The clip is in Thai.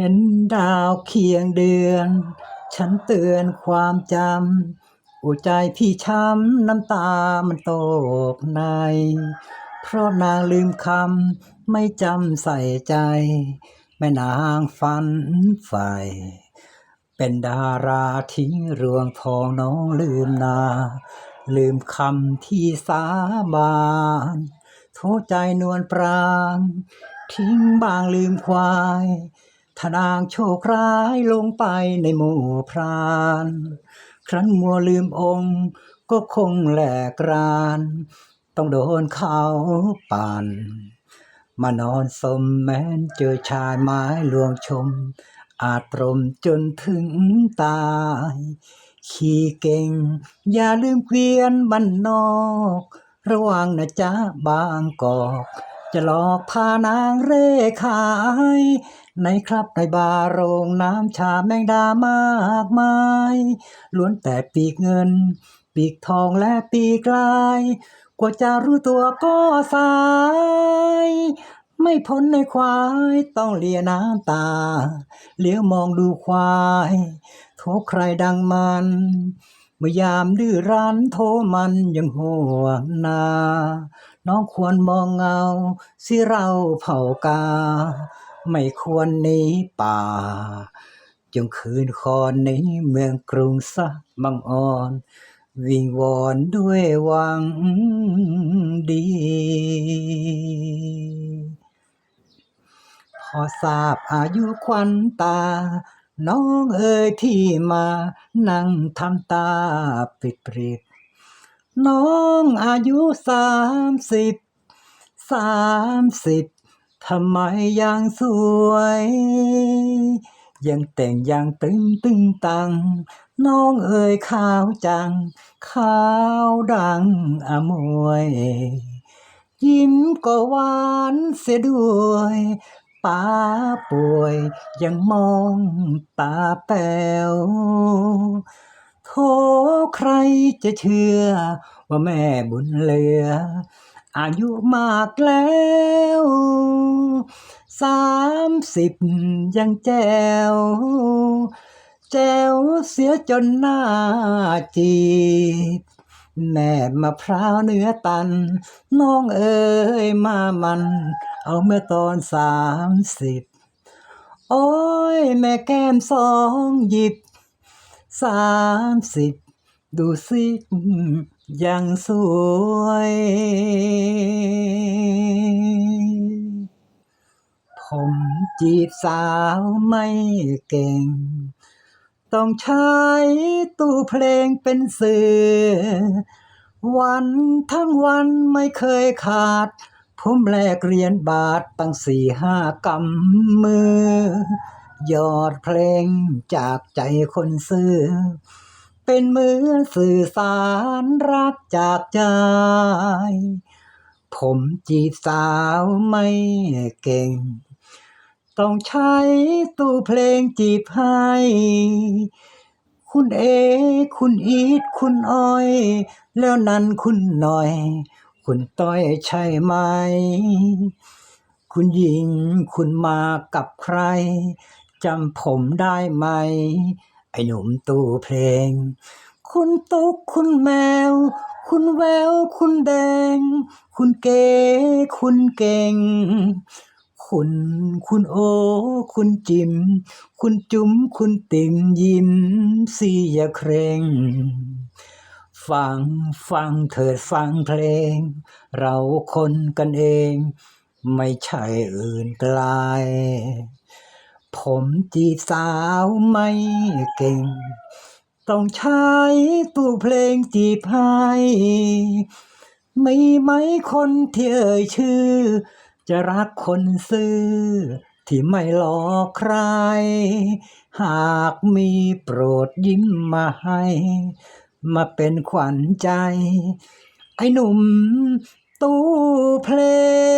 เห็นดาวเคียงเดือน ฉันเตือนความจำอุใจพี่ช้ำน้ำตามันตกใน เพราะนางลืมคำไม่จำใส่ใจ แม่นางฝันใฝ่เป็นดาราทิ้งรวงทองน้องลืมนา ลืมคำที่สาบานโทษใจนวลปราง ทิ้งบางลืมควาย ถ้านางโชคร้ายลงไปในหมู่พราน ครั้นมัวลืมองค์ก็คงแหลกราน ต้องโดนเขาปั่นมานอนสมแม้นเจอชายไม้ลวงชม อาจตรมจนถึงตาย ขี่เก่ง อย่าลืมเกวียนบ้านนอก ระวังนะจ๊ะบางกอก จะหลอกพานางเร่ขาย ในครับในบาร์โรงน้ำชาแมงดามากมาย ล้วนแต่ปีกเงิน ปีกทองและปีกลาย กว่าจะรู้ตัวก็สาย ไม่พ้นในควายต้องเลียน้ำตา เลี้ยวมองดูควายโทใครดังมันเมื่อยามดื้อรั้นโทมันยังห่วงนา น้องควรมองเงาสิเราเผ่ากา ไม่ควรหนีป่า จงคืนคอนในเมืองกรุงสักบังอ่อน วิงวอนด้วยหวังดี พอทราบอายุควันตา น้องเอ๋ยที่มานั่งทำตาปิดปริบน้องอายุสามสิบสามสิบ ทำไมยังสวย ยังแต่งยังตึงตึงตัง น้องเอ๋ยขาวจัง ขาวดังอมวย ยิ้มก็หวานเสียด้วยป้าป่วยยังมองตาแป๋วโทใครจะเชื่อว่าแม่บุญเหลือ อายุมากแล้วสามสิบยังแจวแจวเสียจนหน้าจีบแม่มะพร้าวเนื้อตัน น้องเอ๋ยมามัน เอาเมื่อตอนสามสิบโอ้ย แม่แก้มสองหยิบสามสิบดูสิ ยังสวย ผมจีบสาวไม่เก่ง ต้องใช้ตู้เพลงเป็นสื่อ วันทั้งวันไม่เคยขาด ผมแลกเรียนบาทตั้งสี่ห้ากำมือ ยอดเพลงจากใจคนซื้อ เป็นเหมือนสื่อสารรักจากใจ ผมจีบสาวไม่เก่ง ต้องใช้ตู้เพลงจีบให้ คุณเอ คุณอีทคุณอ้อย แล้วนั้นคุณหน่อย คุณต้อยใช่ไหม คุณหญิงคุณมากับใครจำผมได้ไหม ไอ้หนุ่มตู้เพลง คุณตุ๊กคุณแมว คุณแวว คุณแดง คุณเก๋คุณเก่ง คุณคุณโอ คุณจิม คุณจุ๋มคุณติ่มยิ้มสิอย่าเคร่งฟังฟังเถิดฟังเพลง เราคนกันเอง ไม่ใช่อื่นไกล ผมจีบสาวไม่เก่ง ต้องใช้ตู้เพลงจีบให้มีไหมคนที่เอ่ยชื่อ จะรักคนซื่อ ที่ไม่หลอกใคร หากมีโปรดยิ้มมาให้ มาเป็นขวัญใจ ไอ้หนุ่มตู้เพลง